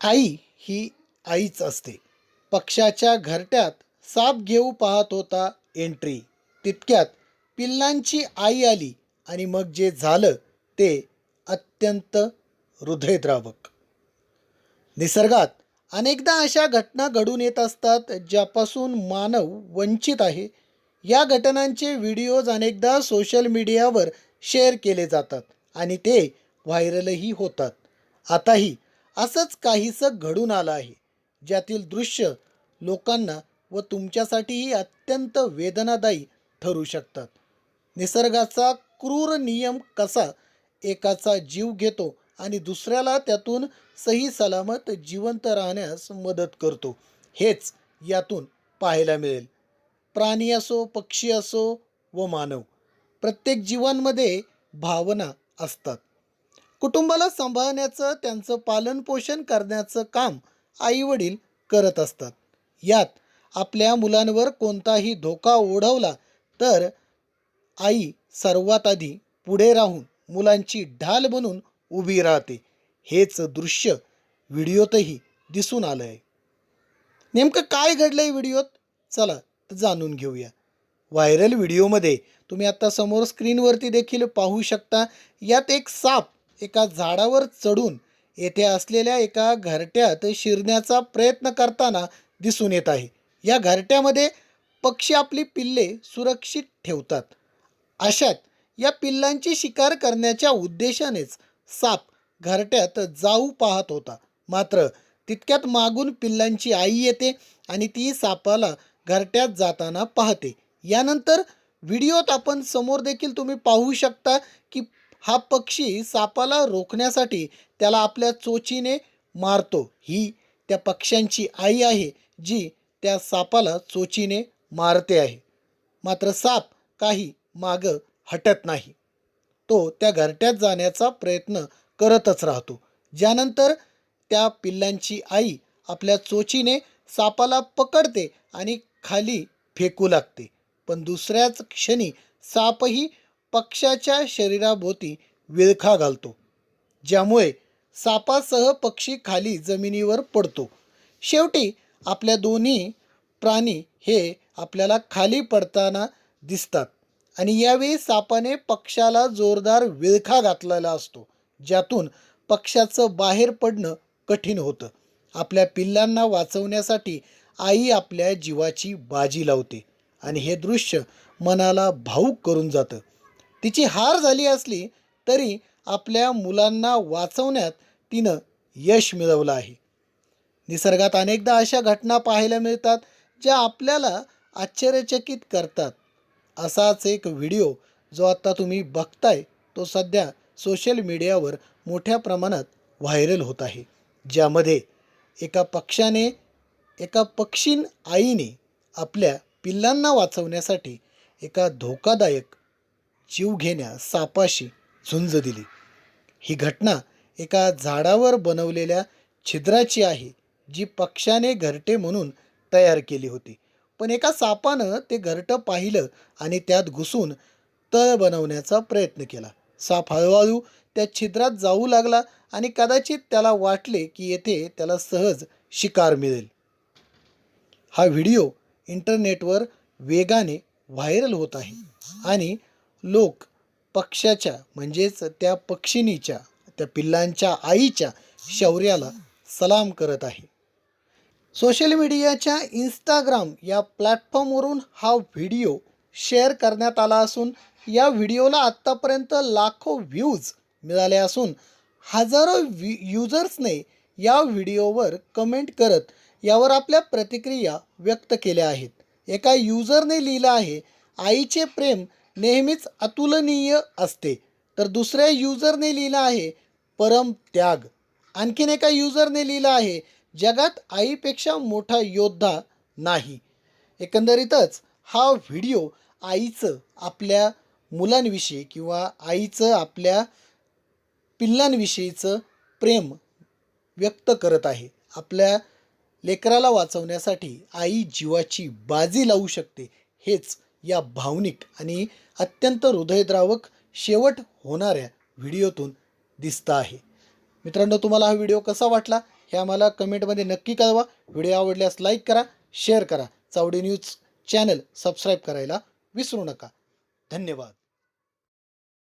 आई ही आईच असते. पक्षाच्या घरट्यात साप घेऊ पाहत होता एंट्री तितक्यात पिल्लांची आई आली आणि मग जे झालं ते अत्यंत हृदयद्रावक. निसर्गात अनेकदा अशा घटना घडून येत असतात ज्यापासून मानव वंचित आहे. या घटनांचे व्हिडिओज अनेकदा सोशल मीडियावर शेअर केले जातात आणि ते व्हायरलही होतात. आताही असंच काहीसं घडून आलं आहे ज्यातील दृश्य लोकांना व तुमच्यासाठीही अत्यंत वेदनादायी ठरू शकतात. निसर्गाचा क्रूर नियम कसा एकाचा जीव घेतो आणि दुसऱ्याला त्यातून सही सलामत जिवंत राहण्यास मदत करतो हेच यातून पाहायला मिळेल. प्राणी असो पक्षी असो व मानव प्रत्येक जीवांमध्ये भावना असतात. कुटुंबाला सांभाळण्याचं त्यांचं पालनपोषण करण्याचं काम आईवडील करत असतात. यात आपल्या मुलांवर कोणताही धोका ओढवला तर आई सर्वात आधी पुढे राहून मुलांची ढाल बनून उभी राहते. हेच दृश्य व्हिडिओतही दिसून आलं आहे नेमकं काय घडलं आहे व्हिडिओत? चला तर जाणून घेऊया. व्हायरल व्हिडिओमध्ये तुम्ही आत्ता समोर स्क्रीनवरती देखील पाहू शकता यात एक साप एका झाडावर चढून येथे असलेल्या एका घरट्यात शिरण्याचा प्रयत्न करताना दिसून येत आहे. या घरट्यामध्ये पक्षी आपली पिल्ले सुरक्षित ठेवतात. अशात या पिल्लांची शिकार करण्याच्या उद्देशानेच साप घरट्यात जाऊ पाहत होता. मात्र तितक्यात मागून पिल्लांची आई येते आणि ती सापाला घरट्यात जाताना पाहते. यानंतर व्हिडिओत आपण समोर देखील तुम्ही पाहू शकता की हा पक्षी सापाला रोखण्यासाठी त्याला आपल्या चोचीने मारतो. ही त्या पक्ष्यांची आई आहे जी त्या सापाला चोचीने मारते आहे. मात्र साप काही मागं हटत नाही. तो त्या घरट्यात जाण्याचा प्रयत्न करतच राहतो. ज्यानंतर त्या पिल्लांची आई आपल्या चोचीने सापाला पकडते आणि खाली फेकू लागते. पण दुसऱ्याच क्षणी सापही पक्षाच्या शरीराभोवती विळखा घालतो ज्यामुळे सापासह पक्षी खाली जमिनीवर पडतो. शेवटी आपल्या दोन्ही प्राणी हे आपल्याला खाली पडताना दिसतात आणि यावेळी सापाने पक्षाला जोरदार विळखा घातलेला असतो ज्यातून पक्षाचं बाहेर पडणं कठीण होतं. आपल्या पिल्लांना वाचवण्यासाठी आई आपल्या जीवाची बाजी लावते आणि हे दृश्य मनाला भाऊक करून जातं. तिची हार झाली असली तरी आपल्या मुलांना वाचवण्यात तिनं यश मिळवलं आहे. निसर्गात अनेकदा अशा घटना पाहायला मिळतात ज्या आपल्याला आश्चर्यचकित करतात. असाच एक व्हिडिओ जो आत्ता तुम्ही बघताय तो सध्या सोशल मीडियावर मोठ्या प्रमाणात व्हायरल होत आहे. ज्यामध्ये एका पक्षाने एका पक्षीन आईने आपल्या पिल्लांना वाचवण्यासाठी एका धोकादायक जीवघेण्या सापाशी झुंज दिली. ही घटना एका झाडावर बनवलेल्या छिद्राची आहे जी पक्षाने घरटे म्हणून तयार केली होती. पण एका सापानं ते घरटं पाहिलं आणि त्यात घुसून तळ बनवण्याचा प्रयत्न केला. साप हळूहळू त्या छिद्रात जाऊ लागला आणि कदाचित त्याला वाटले की येथे त्याला सहज शिकार मिळेल. हा व्हिडिओ इंटरनेटवर वेगाने व्हायरल होत आहे आणि लोक पक्षाच्या म्हणजेच त्या पक्षिणीच्या त्या पिल्लांच्या आईच्या शौर्याला सलाम करत आहे. सोशल मीडियाच्या इंस्टाग्राम या प्लॅटफॉर्मवरून हा व्हिडिओ शेअर करण्यात आला असून या व्हिडिओला आत्तापर्यंत लाखो व्ह्यूज मिळाले असून हजारो व्ही युजर्सने या व्हिडिओवर कमेंट करत यावर आपल्या प्रतिक्रिया व्यक्त केल्या आहेत. एका युजरने लिहिलं आहे आईचे प्रेम नेहमीच अतुलनीय असते. तर दुसऱ्या युजरने लिहिलं आहे परम त्याग. आणखीन एका युजरने लिहिलं आहे जगात आईपेक्षा मोठा योद्धा नाही. एकंदरीतच हा व्हिडिओ आईचं आपल्या मुलांविषयी किंवा आईचं आपल्या पिल्लांविषयीचं प्रेम व्यक्त करत आहे. आपल्या लेकराला वाचवण्यासाठी आई जीवाची बाजी लावू शकते हेच या भावनिक आणि अत्यंत हृदयद्रावक शेवट होणाऱ्या व्हिडिओतून दिसतं आहे. मित्रांनो तुम्हाला हा व्हिडिओ कसा वाटला हे आम्हाला कमेंटमध्ये नक्की कळवा. व्हिडिओ आवडल्यास लाईक करा शेअर करा. चावडी न्यूज चॅनल सबस्क्राईब करायला विसरू नका. धन्यवाद.